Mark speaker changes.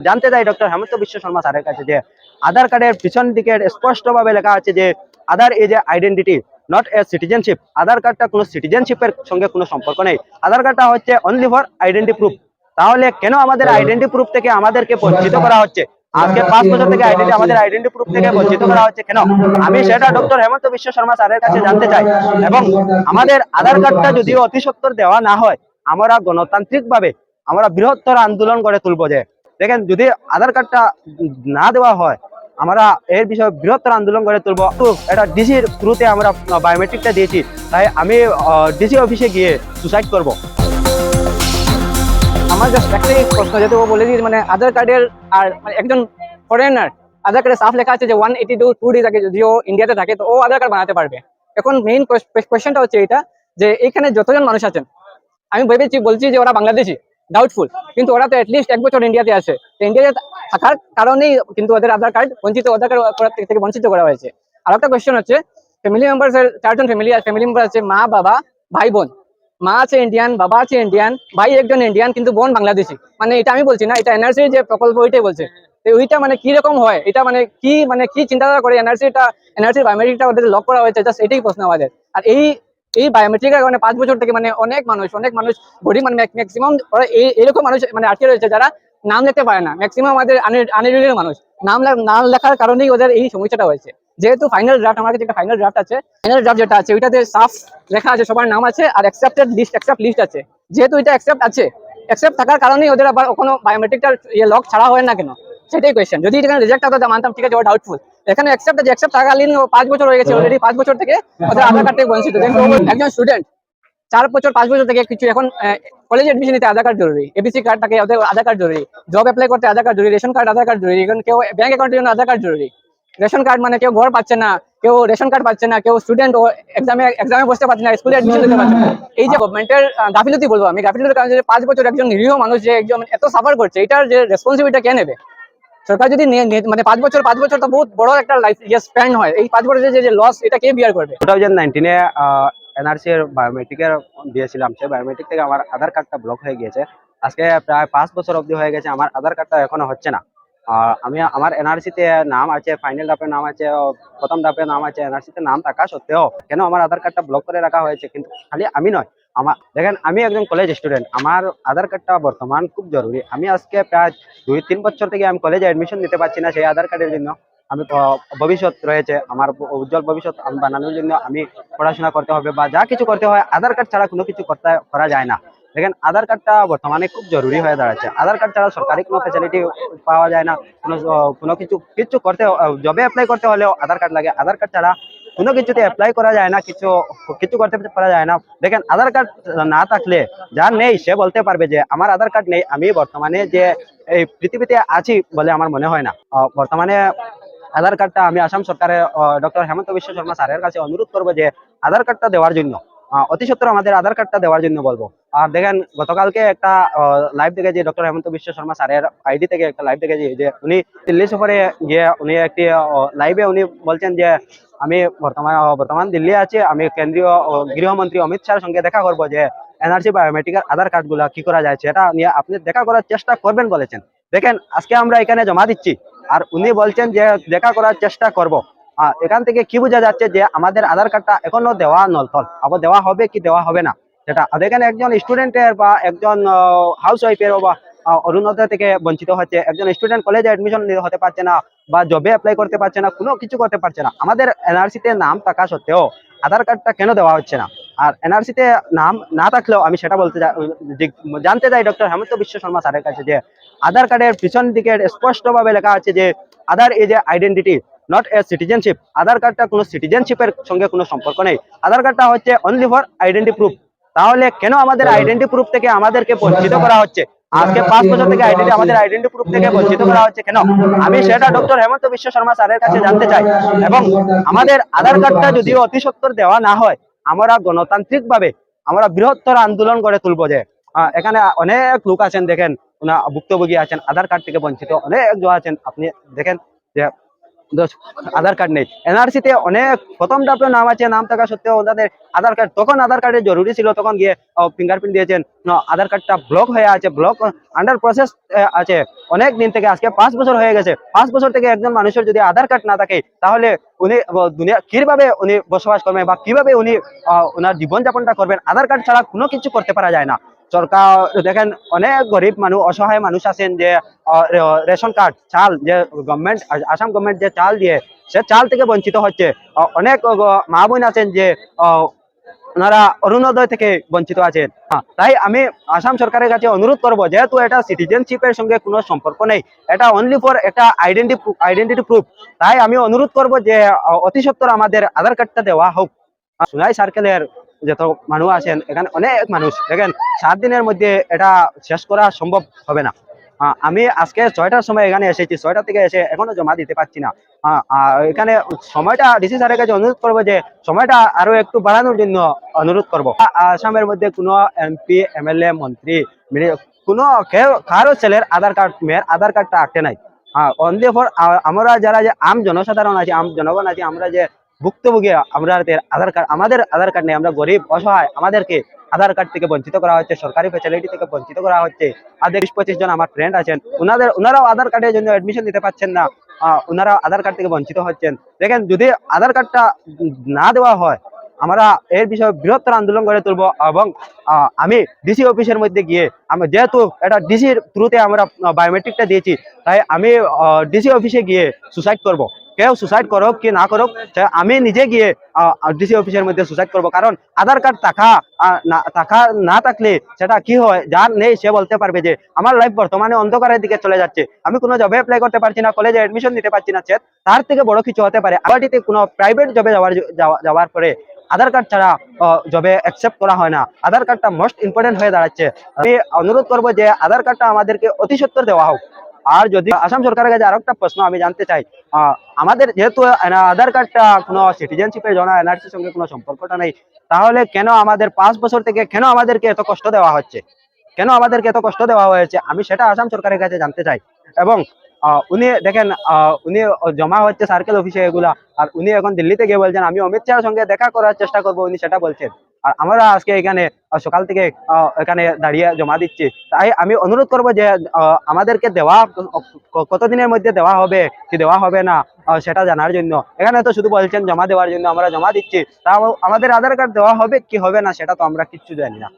Speaker 1: জানতে চাই ডক্টর হেমন্ত বিশ্ব শর্মা স্যারের কাছে যে আধার কার্ডের পিছন দিকে স্পষ্টভাবে লেখা আছে যে Aadhaar is a identity not a citizenship Aadhaar কার্ডটা কোনো সিটিজেনশিপের সঙ্গে কোনো সম্পর্ক নেই। আধার কার্ডটা হচ্ছে অনলি ফর আইডেন্টি প্রুফ তাহলে কেন আমাদের আইডেন্টি প্রুফ থেকে আমাদেরকে বঞ্চিত করা হচ্ছে? আজকে পাঁচ বছর থেকে আইডেন্টি আমাদের আইডেন্টি প্রুফ থেকে বঞ্চিত করা হচ্ছে কেন? আমি সেটা ডক্টর হেমন্ত বিশ্ব শর্মা স্যারের কাছে জানতে চাই। এবং আমাদের আধার কার্ডটা যদিও অতি সত্তর দেওয়া না হয় আমরা গণতান্ত্রিক ভাবে আমরা বৃহত্তর আন্দোলন করে তুলবো যে দেখেন, যদি আধার কার্ডটা না দেওয়া হয়, আমরা এর বিষয়ে বৃহত্তর আন্দোলন করে তুলবো। এটা ডিসির থ্রুতে আমরা বায়োমেট্রিকটা দিয়েছি। তাই আমি ডিসি অফিসে গিয়ে সুসাইড করব।
Speaker 2: আমার জাস্ট একটাই প্রশ্ন, যেহেতু ও বলে দিয়েছে মানে আধার কার্ডের আর মানে একজন ফরেনার আধার কার্ডে সাফ লেখা আছে যে one eighty two two days আগে যদি ও ইন্ডিয়াতে থাকে, তো ও আধার কার্ড বানাতে পারবে। এখন মেইন কোয়েশ্চেনটা হচ্ছে এটা যে এখানে যতজন মানুষ আছেন, আমি ভেবেছি, বলছি যে ওরা বাংলাদেশি। ডাউটফুল কিন্তু ওরা তো অ্যাটলিস্ট এক বছর ইন্ডিয়াতে আছে। তো ইন্ডিয়াতে থাকার কারণেই কিন্তু ওদের আধার কার্ড বঞ্চিত আধার কার্ড থেকে- বঞ্চিত করা হয়েছে। আর একটা কোয়েশ্চেন হচ্ছে ফ্যামিলি মেম্বার্স এর, চারজন ফ্যামিলি ফ্যামিলি মেম্বার আছে মা, বাবা, ভাই, বোন। মা আছে ইন্ডিয়ান বাবা আছে ইন্ডিয়ান ভাই একজন ইন্ডিয়ান কিন্তু বোন বাংলাদেশি। মানে এটা আমি বলছি না, এটা এনআরসি যে প্রকল্প ওইটাই বলছে। ওইটা মানে কি রকম হয়, এটা মানে কি মানে কি চিন্তাধারা করে এনআরসি টা এনআরসি বায়োমেট্রিকটা ওদের লক করা হয়েছে জাস্ট এটাই প্রশ্ন আমাদের। আর এই এই বায়োমেট্রিকের কারণে পাঁচ বছর থেকে মানে অনেক মানুষ অনেক মানুষ গরিব মানে ম্যাক্সিমাম এই, এরকম মানুষ মানে আটকে রয়েছে যারা নাম লিখতে পারে না। ম্যাক্সিমাম আমাদের আনএডুকেটেড মানুষ। নাম নাম লেখার কারণেই ওদের এই সমস্যাটা হয়েছে। যেহেতু ফাইনাল ড্রাফট আমার কাছে ফাইনাল ড্রাফট আছে। ফাইনাল ড্রাফট যেটা আছে, ওইটাতে সাফ লেখা আছে, সবার নাম আছে, আর অ্যাকসেপ্টেড লিস্ট অ্যাকসেপ্ট লিস্ট আছে। যেহেতু এটা অ্যাকসেপ্ট আছে অ্যাকসেপ্ট থাকার কারণেই ওদের আবার কোনো বায়োমেট্রিকটার ইয়ে লক ছাড়া হয় না কেন? সেটাই কোয়েশ্চেন যদি এখানে রিজেক্ট হতো মানতাম, ঠিক আছে ডাউটফুল এখানে অ্যাকসেপ্ট আছে অ্যাকসেপ্ট থাকাকালীন ও পাঁচ বছর হয়ে গেছে অলরেডি পাঁচ বছর থেকে ওদের আধার কার্ড থেকে বঞ্চিত। একজন স্টুডেন্ট চার বছর পাঁচ বছর থেকে কিছু এখন কলেজ এডমিশন নিতে আধার কার্ড জরুরি এবিসি কার্ড থাকে ওদের আধার কার্ড জরুরি জব অ্যাপ্লাই করতে আধার কার্ড জরুরি রেশন কার্ড আধার কার্ড জরুরি এখন কেউ ব্যাংক অ্যাকাউন্টের জন্য আধার কার্ড জরুরি। রেশন কার্ড মানে কেউ ঘর পাচ্ছে না কেউ রেশন কার্ড পাচ্ছে না কেউ স্টুডেন্ট ও এক্সামে এক্সামে বসতে পারছে না স্কুলে এডমিশন নিতে পারছে না। এই যে গভর্নমেন্টের গাফিলতি বলব আমি গাফিলতির কারণে যে পাঁচ বছর একজন নিরীহ মানুষ যে একজন এত সাফার করছে এটার যে রেসপন্সিবিলিটি কে নেবে? সরকার যদি মানে পাঁচ বছর পাঁচ বছর তো বহুত বড় একটা লাইফ ইয়ে স্পেন্ড হয়, এই পাঁচ বছরের যে- লস এটা কে বিয়ার করবে?
Speaker 1: টু থাউজেন্ড নাইনটিনে এনআরসি এর বায়োমেট্রিকের দিয়েছিলাম, সেই বায়োমেট্রিক থেকে আমার আধার কার্ডটা ব্লক হয়ে গিয়েছে। আজকে প্রায় পাঁচ বছর অবধি হয়ে গেছে, আমার আধার কার্ডটা এখনও হচ্ছে না। আর আমি, আমার এনআরসিতে নাম আছে ফাইনাল ডাপের নাম আছে, প্রথম ডাপের নাম আছে এনআরসিতে নাম থাকা সত্ত্বেও কেন আমার আধার কার্ডটা ব্লক করে রাখা হয়েছে? কিন্তু খালি আমি নয় আমার, দেখেন, আমি একজন কলেজ স্টুডেন্ট আমার আধার কার্ডটা বর্তমান খুব জরুরি। আমি আজকে প্রায় দুই তিন বছর থেকে আমি কলেজে অ্যাডমিশন নিতে পারছি না সেই আধার কার্ডের জন্য। আমি ভবিষ্যৎ রয়েছে, আমার উজ্জ্বল ভবিষ্যৎ আমি বানানোর জন্য আমি পড়াশোনা করতে হবে বা যা কিছু করতে হয়, আধার কার্ড ছাড়া কোনো কিছু করতে, করা যায় না। দেখেন, আধার কার্ডটা বর্তমানে খুব জরুরি হয়ে দাঁড়াচ্ছে। আধার কার্ড ছাড়া সরকারি কোনো ফ্যাসিলিটি পাওয়া যায় না। কোনো কোনো কিছু কিছু করতে জবে অ্যাপ্লাই করতে হলেও আধার কার্ড লাগে। আধার কার্ড ছাড়া কোনো কিছুতে অ্যাপ্লাই করা যায় না, কিছু কিছু করতে পারা যায় না। দেখেন, আধার কার্ড না থাকলে যার নেই, সে বলতে পারবে যে, আমার আধার কার্ড নেই, আমি বর্তমানে যে, এই পৃথিবীতে আছি বলে আমার মনে হয় না। বর্তমানে আধার কার্ডটা আমি আসাম সরকারের ডক্টর হেমন্ত বিশ্ব শর্মা স্যারের কাছে অনুরোধ করব যে, আধার কার্ডটা দেওয়ার জন্য। অতি সত্তর আমাদের আধার কার্ডটা দেওয়ার জন্য বলব। আর দেখেন, গতকালকে একটা লাইভ দেখেছি ডক্টর হেমন্ত বিশ্ব শর্মা স্যারের আইডি থেকে একটা লাইভ দেখেছি যে উনি দিল্লি সফরে গিয়ে উনি একটি লাইভে উনি বলছেন যে আমি বর্তমান বর্তমান দিল্লি আছি, আমি কেন্দ্রীয় গৃহমন্ত্রী অমিত শাহের সঙ্গে দেখা করব যে এনআরসি বায়োমেট্রিকের আধার কার্ডগুলো কি করা যায় সেটা নিয়ে আপনি দেখা করার চেষ্টা করবেন বলেছেন। দেখেন, আজকে আমরা এখানে জমা দিচ্ছি। আর উনি বলছেন যে দেখা করার চেষ্টা করব। এখান থেকে কি বোঝা যাচ্ছে যে আমাদের আধার কার্ডটা এখনও দেওয়া নলথল আবার দেওয়া হবে কি দেওয়া হবে না? সেটা আর এখানে একজন স্টুডেন্টের বা একজন হাউস ওয়াইফের বা অরুণোদয় থেকে বঞ্চিত হচ্ছে। একজন স্টুডেন্ট কলেজে অ্যাডমিশন হতে পারছে না বা জবে অ্যাপ্লাই করতে পারছে না, কোনো কিছু করতে পারছে না। আমাদের এনআরসিতে নাম থাকা সত্ত্বেও আধার কার্ডটা কেন দেওয়া হচ্ছে না? আর এনআরসিতে নাম না থাকলেও আমি সেটা বলতে জানতে চাই ডক্টর হেমন্ত বিশ্ব শর্মা স্যারের কাছে যে, আধার কার্ডের পিছন দিকে স্পষ্টভাবে লেখা আছে যে, Aadhaar is a identity not a citizenship Aadhaar কার্ডটা কোনো সিটিজেনশিপের সঙ্গে কোনো সম্পর্ক নেই। আধার কার্ডটা হচ্ছে অনলি ফর আইডেন্টি প্রুফ তাহলে কেন আমাদের আইডেন্টি প্রুফ থেকে আমাদেরকে বঞ্চিত করা হচ্ছে? আজকে পাঁচ বছর থেকে আইডেন্টি আমাদের আইডেন্টি প্রুফ থেকে বঞ্চিত করা হচ্ছে কেন? আমি সেটা ডক্টর হেমন্ত বিশ্ব শর্মা স্যারের কাছে জানতে চাই। এবং আমাদের আধার কার্ডটা যদিও অতি সত্তর দেওয়া না হয় আমরা গণতান্ত্রিক ভাবে আমরা বৃহত্তর আন্দোলন করে তুলবো যে এখানে অনেক লোক আছেন দেখেন ওনা ভুক্তভোগী আছেন আধার কার্ড থেকে বঞ্চিত অনেক জন আছেন। আপনি দেখেন যে আধার কার্ড নেই। এনআরসিতে অনেক প্রথম ধাপে নাম আছে, নাম থাকা সত্ত্বেও ওনাদের আধার কার্ড, তখন আধার কার্ডের জরুরি ছিল, তখন গিয়ে ফিঙ্গারপ্রিন্ট দিয়েছেন। আধার কার্ডটা ব্লক হয়ে আছে ব্লক আন্ডার প্রসেস আছে। অনেক দিন থেকে, আজকে পাঁচ বছর হয়ে গেছে। পাঁচ বছর থেকে একজন মানুষের যদি আধার কার্ড না থাকে, তাহলে উনি দুনিয়া, কীভাবে উনি বসবাস করবেন বা কীভাবে উনি ওনার জীবনযাপনটা করবেন? আধার কার্ড ছাড়া কোনো কিছু করতে পারা যায় না। সরকার, দেখেন, অনেক গরিব মানুষ, অসহায় মানুষ আছেন যে রেশন কার্ড, চাল, যে গভর্নমেন্ট আসাম গভর্নমেন্ট যে চাল দিয়ে, সে চাল থেকে বঞ্চিত হচ্ছে। অনেক মা বোন আছেন যে ওনারা অরুণোদয় থেকে বঞ্চিত আছেন। তাই আমি আসাম সরকারের কাছে অনুরোধ করব, যেহেতু এটা সিটিজেনশিপের সঙ্গে কোনো সম্পর্ক নেই, এটা অনলি ফর একটা আইডেন্টি আইডেন্টিটি প্রুফ তাই আমি অনুরোধ করব যে অতি সত্বর আমাদের আধার কার্ডটা দেওয়া হোক। সুনাই সার্কেলের যত মানুষ আছেন, এখানে অনেক মানুষ। দেখেন, সাত দিনের মধ্যে এটা শেষ করা সম্ভব হবে না। আমি আজকে ছয়টার সময় এখানে এসেছি, ছয়টা থেকে এসে এখনও জমা দিতে পারছি না। এখানে সময়টা, ডিসি স্যারের কাছে অনুরোধ করব যে সময়টা আরও একটু বাড়ানোর জন্য অনুরোধ করব। আসামের মধ্যে কোনো এমপি, এমএলএ, মন্ত্রী, মিনি- কোনো কেউ- কারও ছেলের আধার কার্ড, মেয়ের আধার কার্ডটা আটকে নাই। অনলি ফর আমরা যারা যে আম জনসাধারণ আছি, আম জনগণ আছি, আমরা যে ভুক্তভোগী আমরা আধার কার্ড, আমাদের আধার কার্ড নেই, আমরা গরিব, অসহায়, আমাদেরকে আধার কার্ড থেকে বঞ্চিত করা হচ্ছে, সরকারি ফ্যাসিলিটি থেকে বঞ্চিত করা হচ্ছে। আর বিশ পঁচিশ জন আমার ফ্রেন্ড আছেন ওনাদের ওনারাও আধার কার্ডের জন্য এডমিশন দিতে পারছেন না। ওনারা আধার কার্ড থেকে বঞ্চিত হচ্ছেন। দেখেন, যদি আধার কার্ডটা না দেওয়া হয়, আমরা এর বিষয়ে বৃহত্তর আন্দোলন গড়ে তুলবো এবং আমি ডিসি অফিসের মধ্যে গিয়ে, আমি যেহেতু এটা ডিসির থ্রুতে আমরা বায়োমেট্রিকটা দিয়েছি, তাই আমি ডিসি অফিসে গিয়ে সুসাইড করব। কেউ সুসাইড করুক, কি না করুক আমি নিজে গিয়ে ডিসি অফিসের মধ্যে সুসাইড করব। কারণ আধার কার্ড থাকা থাকা না থাকলে সেটা কি হয়, যার নেই সে বলতে পারবে যে, আমার লাইফ বর্তমানে অন্ধকারের দিকে চলে যাচ্ছে। আমি কোনো জবে অ্যাপ্লাই করতে পারছি না কলেজে এডমিশন নিতে পারছি না তার থেকে বড় কিছু হতে পারে। আবাটিতে কোনো প্রাইভেট জবে যাওয়ার যাওয়ার পরে আধার কার্ড ছাড়া জবে অ্যাকসেপ্ট করা হয় না। আধার কার্ডটা মোস্ট ইম্পর্টেন্ট হয়ে দাঁড়াচ্ছে। আমি অনুরোধ করব যে, আধার কার্ডটা আমাদেরকে অতি সত্তর দেওয়া হোক। আর যদি আসাম সরকারের কাছে আরও একটা প্রশ্ন আমি জানতে চাই আমাদের যেহেতু আধার কার্ডটা কোনো সিটিজেনশিপের জন্য এনআরসির সঙ্গে কোনো সম্পর্কটা নেই, তাহলে কেন আমাদের পাঁচ বছর থেকে কেন আমাদেরকে এত কষ্ট দেওয়া হচ্ছে? কেন আমাদেরকে এত কষ্ট দেওয়া হয়েছে? আমি সেটা আসাম সরকারের কাছে জানতে চাই। এবং উনি দেখেন উনি জমা হচ্ছে সার্কেল অফিসে এগুলা, আর উনি এখন দিল্লিতে গিয়ে বলছেন, আমি অমিত শাহের সঙ্গে দেখা করার চেষ্টা করব। উনি সেটা বলছেন। আর আমরা আজকে এখানে সকাল থেকে এখানে দাঁড়িয়ে জমা দিচ্ছি। তাই আমি অনুরোধ করব যে আমাদেরকে দেওয়া কতদিনের মধ্যে দেওয়া হবে, কি দেওয়া হবে না সেটা জানার জন্য। এখানে তো শুধু বলছেন জমা দেওয়ার জন্য আমরা জমা দিচ্ছি। তা আমাদের আধার কার্ড দেওয়া হবে, কি হবে না, সেটা তো আমরা কিচ্ছু জানি না।